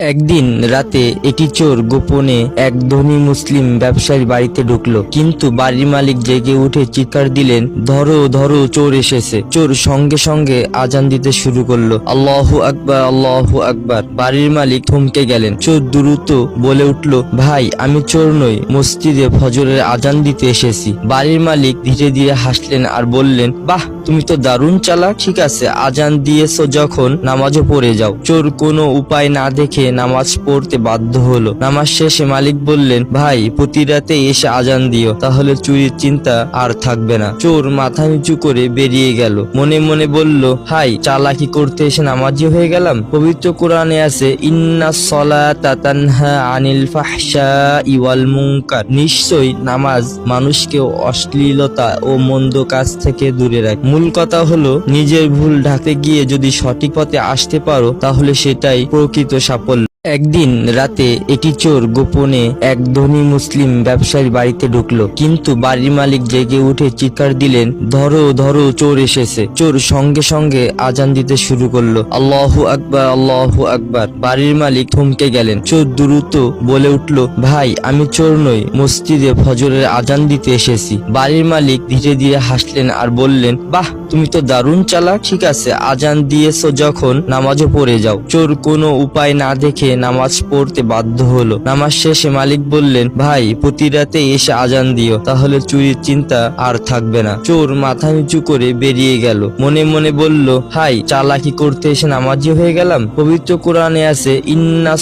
একদিন রাতে একটি চোর গোপনে এক ধনী মুসলিম ব্যবসায়ীর বাড়িতে ঢুকলো। কিন্তু বাড়ির মালিক জেগে উঠে চিৎকার দিলেন, ধরো ধরো, চোর এসেছে। চোর সঙ্গে সঙ্গে আজান দিতে শুরু করল। আল্লাহু আকবার আল্লাহু আকবার। বাড়ির মালিক থমকে গেলেন। চোর দ্রুত বলে উঠল, ভাই, আমি চোর নই, মসজিদে ফজরের আজান দিতে এসেছি। বাড়ির মালিক ধীরে ধীরে হাসলেন আর বললেন, বাহ তুমি তো দারুণ চালা ঠিক আছে, আজান দিয়েছ যখন নামাজও পড়ে যাও। চোর কোনো উপায় না দেখে নামাজ পড়তে বাধ্য হলো। নামাজ শেষে মালিক বললেন, ভাই, প্রতি রাতে এসে আজান দিও, তাহলে চুরির চিন্তা আর থাকবে না। চোর মাথা নিচু করে বেরিয়ে গেল। মনে মনে বলল, হাই, চালাকি করতে এসে নামাজি হয়ে গেলাম? পবিত্র কোরআনে আছে, ইন্না সলাতা তানহা আনিল ফাহশা ইওয়াল মুনকার। নিশ্চয়ই নামাজ মানুষকে অশ্লীলতা ও মন্দ কাজ থেকে দূরে রাখে। মূল কথা হলো, নিজের ভুল ঢাকতে গিয়ে যদি সঠিক পথে আসতে পারো, তাহলে সেটাই প্রকৃত সাফল্য। একদিন রাতে একটি চোর গোপনে এক ধনী মুসলিম ব্যবসায়ীর বাড়িতে ঢুকলো। কিন্তু বাড়ির মালিক জেগে উঠে চিৎকার দিলেন, ধরো ধরো, চোর এসেছে। চোর সঙ্গে সঙ্গে আজান দিতে শুরু করল। আল্লাহু আকবার আল্লাহু আকবার। বাড়ির মালিক থমকে গেলেন। চোর দ্রুত বলে উঠল, ভাই, আমি চোর নই, মসজিদে ফজরের আজান দিতে এসেছি। বাড়ির মালিক ধীরে ধীরে হাসলেন আর বললেন, বাহ, তুমি তো দারুণ চালা ঠিক আছে, আজান দিয়েছ যখন, নামাজও পড়ে যাও। চোর কোনো উপায় না দেখে নামাজ পড়তে বাধ্য হলো। নামাজ শেষে মালিক বললেন, ভাই, প্রতি রাতে এসে আজান দিও, তাহলে চুরির চিন্তা আর থাকবে না। চোর মাথা নিচু করে বেরিয়ে গেল। মনে মনে বলল, হাই, চালাকি করতে এসে নামাজি হয়ে গেলাম? পবিত্র কোরআনে আছে, ইন্না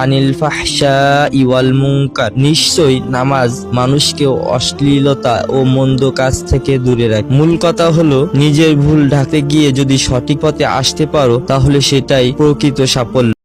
আনিল ইওয়াল মুনকার। নিশ্চয়ই নামাজ মানুষকে অশ্লীলতা ও মন্দ কাজ থেকে দূরে রাখে। মূল কথা হলো, নিজের ভুল ঢাকতে গিয়ে যদি সঠিক পথে আসতে পারো, তাহলে সেটাই প্রকৃত সাফল্য।